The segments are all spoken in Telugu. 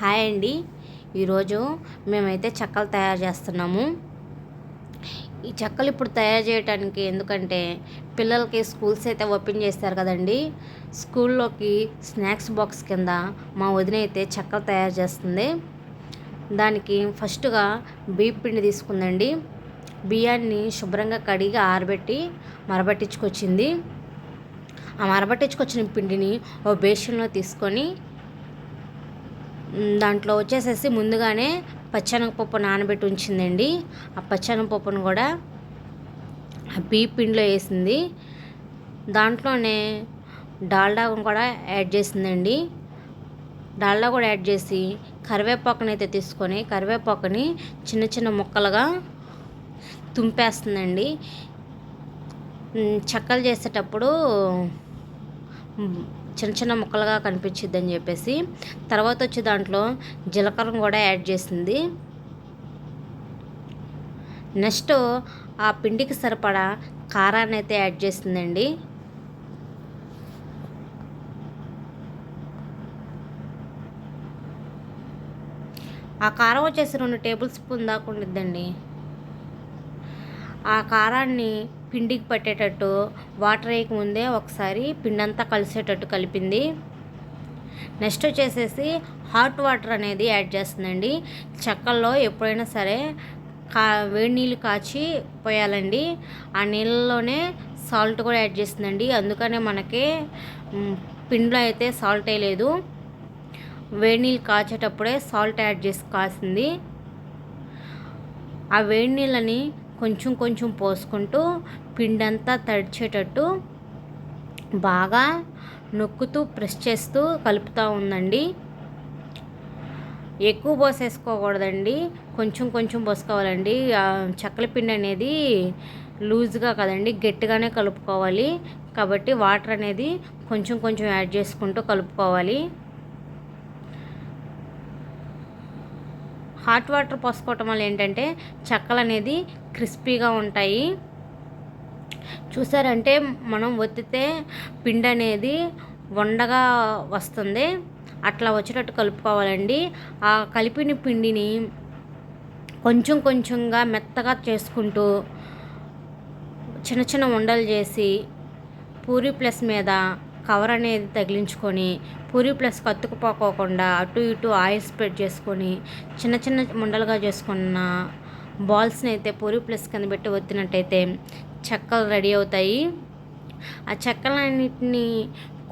హాయ్ అండి. ఈరోజు మేమైతే చెక్కలు తయారు చేస్తున్నాము. ఈ చెక్కలు ఇప్పుడు తయారు చేయడానికి ఎందుకంటే పిల్లలకి స్కూల్స్ అయితే ఓపెన్ చేస్తారు కదండి. స్కూల్లోకి స్నాక్స్ బాక్స్ కింద మా వదిన అయితే చెక్కలు తయారు చేస్తుంది. దానికి ఫస్ట్గా బియ్య పిండి తీసుకుందండి. బియ్యాన్ని శుభ్రంగా కడిగి ఆరబెట్టి మరబట్టించుకొచ్చింది. ఆ మరబట్టించుకొచ్చిన పిండిని ఓ బేషన్లో తీసుకొని దాంట్లో వచ్చేసేసి ముందుగానే పచ్చెనగపప్పు నానబెట్టి ఉంచిందండి. ఆ పచ్చెనగపప్పును కూడా ఆ బియ్య పిండిలో వేసింది. దాంట్లోనే డాల్డా కూడా యాడ్ చేసిందండి. డాల్డా కూడా యాడ్ చేసి కరివేపాకుని అయితే తీసుకొని కరివేపాకుని చిన్న చిన్న ముక్కలుగా తుంపేస్తుందండి. చెక్కలు చేసేటప్పుడు చిన్న చిన్న ముక్కలుగా కనిపించిద్ది అని చెప్పేసి తర్వాత వచ్చి దాంట్లో జీలకర్ర కూడా యాడ్ చేసింది. నెక్స్ట్ ఆ పిండికి సరిపడా కారాన్ని అయితే యాడ్ చేసిందండి. ఆ కారం వచ్చేసి రెండు టేబుల్ స్పూన్ దాకా ఉండిద్దండి. ఆ కారాన్ని పిండికి పట్టేటట్టు వాటర్ వేయక ముందే ఒకసారి పిండి అంతా కలిసేటట్టు కలిపింది. నెక్స్ట్ వచ్చేసేసి హాట్ వాటర్ అనేది యాడ్ చేస్తుందండి. చెక్కల్లో ఎప్పుడైనా సరే కా వేడి నీళ్ళు కాచి పోయాలండి. ఆ నీళ్ళలోనే సాల్ట్ కూడా యాడ్ చేస్తుందండి. అందుకనే మనకి పిండిలో అయితే సాల్ట్ వేయలేదు వేడి నీళ్ళు కాచేటప్పుడే సాల్ట్ యాడ్ చేసి కాసింది. ఆ వేడి నీళ్ళని కొంచెం కొంచెం పోసుకుంటూ పిండంతా తడిచేటట్టు బాగా నొక్కుతూ ప్రెస్ చేస్తూ కలుపుతూ ఉందండి. ఎక్కువ పోసేసుకోకూడదండి. కొంచెం కొంచెం పోసుకోవాలండి. చక్కల పిండి అనేది లూజ్గా కదండి గట్టిగానే కలుపుకోవాలి. కాబట్టి వాటర్ అనేది కొంచెం కొంచెం యాడ్ చేసుకుంటూ కలుపుకోవాలి. హాట్ వాటర్ పోసుకోవటం వల్ల ఏంటంటే చెక్కలు అనేది క్రిస్పీగా ఉంటాయి. చూసారంటే మనం ఒత్తితే పిండి అనేది వండగా వస్తుంది. అట్లా వచ్చేటట్టు కలుపుకోవాలండి. ఆ కలిపిన పిండిని కొంచెం కొంచెంగా మెత్తగా చేసుకుంటూ చిన్న చిన్న ఉండలు చేసి పూరి ప్లస్ మీద కవర్ అనేది తగిలించుకొని పూరి ప్లస్ కత్తుకుపోకోకుండా అటు ఇటు ఆయిల్ స్ప్రెడ్ చేసుకొని చిన్న చిన్న ముండలుగా చేసుకున్న బాల్స్ని అయితే పూరి ప్లస్ కింద పెట్టి ఒత్తినట్టయితే చెక్కలు రెడీ అవుతాయి. ఆ చెక్కలన్నింటినీ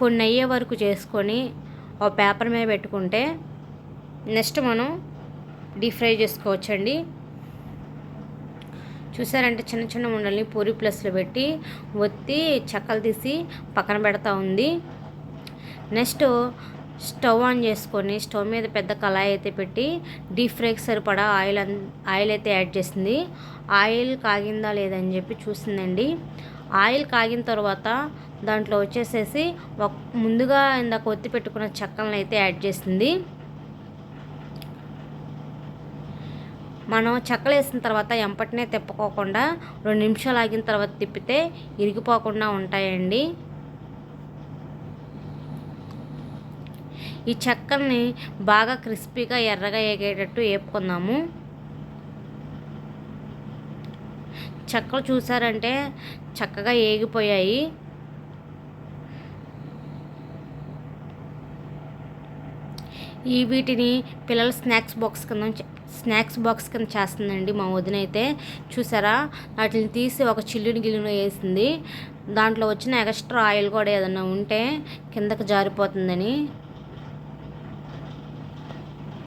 కొన్ని అయ్యే వరకు చేసుకొని ఒక పేపర్ మీద పెట్టుకుంటే నెక్స్ట్ మనం డీప్ ఫ్రై చేసుకోవచ్చండి. చూసారంటే చిన్న చిన్న ఉండల్ని పూరి ప్లస్లో పెట్టి ఒత్తి చెక్కలు తీసి పక్కన పెడతా ఉంది. నెక్స్ట్ స్టవ్ ఆన్ చేసుకొని స్టవ్ మీద పెద్ద కళాయి అయితే పెట్టి డీప్ ఫ్రైకి సరిపడా ఆయిల్ ఆయిల్ అయితే యాడ్ చేసింది. ఆయిల్ కాగిందా లేదని చెప్పి చూసిందండి. ఆయిల్ కాగిన తర్వాత దాంట్లో వచ్చేసేసి ఒక ముందుగా ఇందాక ఒత్తి పెట్టుకున్న చెక్కలను అయితే యాడ్ చేసింది. మనం చెక్కలు వేసిన తర్వాత ఎంపటినే తిప్పుకోకుండా రెండు నిమిషాలు ఆగిన తర్వాత తిప్పితే ఇరిగిపోకుండా ఉంటాయండి. ఈ చెక్కల్ని బాగా క్రిస్పీగా ఎర్రగా ఎగేటట్టు వేపుకుందాము చెక్కలు చూసారంటే చక్కగా ఏగిపోయాయి. ఈ వీటిని పిల్లల స్నాక్స్ బాక్స్ కింద స్నాక్స్ బాక్స్ కింద చేస్తుందండి మా వదిన అయితే. చూసారా? వాటిని తీసి ఒక చిల్లుని గిల్లును వేసింది. దాంట్లో వచ్చిన ఎక్స్ట్రా ఆయిల్ కూడా ఏదన్నా ఉంటే కిందకి జారిపోతుందని.